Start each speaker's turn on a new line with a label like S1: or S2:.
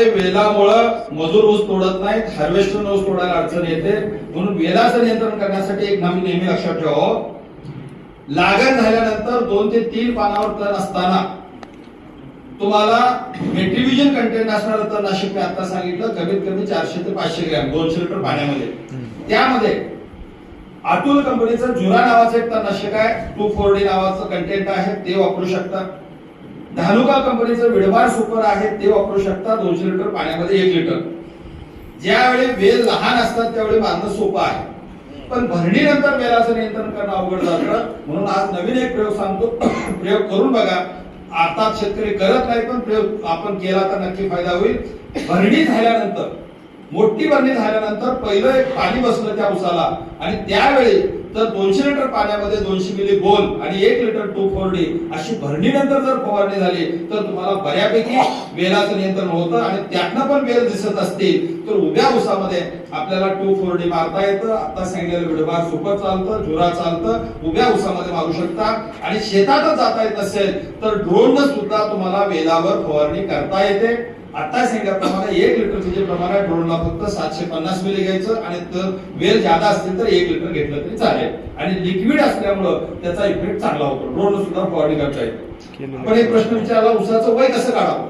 S1: ते वेलामुळं मजूर ऊस तोडत नाहीत हार्वेस्टर ऊस तोडायला अडचण येते. म्हणून वेलाचं नियंत्रण करण्यासाठी एक आम्ही नेहमी लक्षात ठेवावं लागण झाल्यानंतर दोन ते तीन पानावर तण असताना तुम्हाला मेट्रिव्हिजन कंटेंट असणार तर तणनाशक मी आता सांगितलं कमीत कमी चारशे ते पाचशे ग्रॅम दोनशे लिटर पाण्यामध्ये त्यामध्ये अतुल कंपनीचं जुरा नावाचं एक तणनाशक आहे टू फोर डी नावाचं कंटेंट आहे ते वापरू शकता. धानुका कंपनीचं विडबार सुपर आहे ते वापरू शकता दोनशे लिटर पाण्यामध्ये एक लिटर. ज्यावेळी वेल लहान असतात त्यावेळी बांधणं सोपं आहे. पण भरणीनंतर वेलाचं नियंत्रण करणं अवघड जातं. म्हणून आज नवीन एक प्रयोग सांगतो. प्रयोग करून बघा. आता शेतकरी करत नाही पण प्रयोग आपण केला तर नक्की फायदा होईल. भरणी झाल्यानंतर मोठी भरणी झाल्यानंतर पहिलं एक पाणी बसलं त्या उसाला. आणि त्यावेळी तर दोनशे लिटर पाण्यामध्ये दोनशे मिली गोल आणि एक लिटर टू फोर अशी भरणीनंतर जर फवारणी झाली तर तुम्हाला बऱ्यापैकी वेलाचं नियंत्रण होतं आणि त्यातनं पण वेल दिसत असतील तर उभ्या उसामध्ये आपल्याला टू फोरडी मारता येतं. आता सांगितलेलं विडभार सुपर चालतं झुरा चालतं उभ्या उसामध्ये मारू शकता आणि शेतातच जाता येत असेल तर ड्रोन सुद्धा तुम्हाला वेलावर फवारणी करता येते. आता सांगितल्याप्रमाणे एक लिटरचं जे प्रमाण आहे ड्रोनला फक्त सातशे पन्नास मिली घ्यायचं आणि तर वेल जादा असतील तर एक लिटर घेतलं तरी चालेल. आणि लिक्विड असल्यामुळं त्याचा इफेक्ट चांगला होतो. ड्रोन सुद्धा फवारणी करता येते. आपण एक प्रश्न विचारला उसाचं वय कसं काढावं?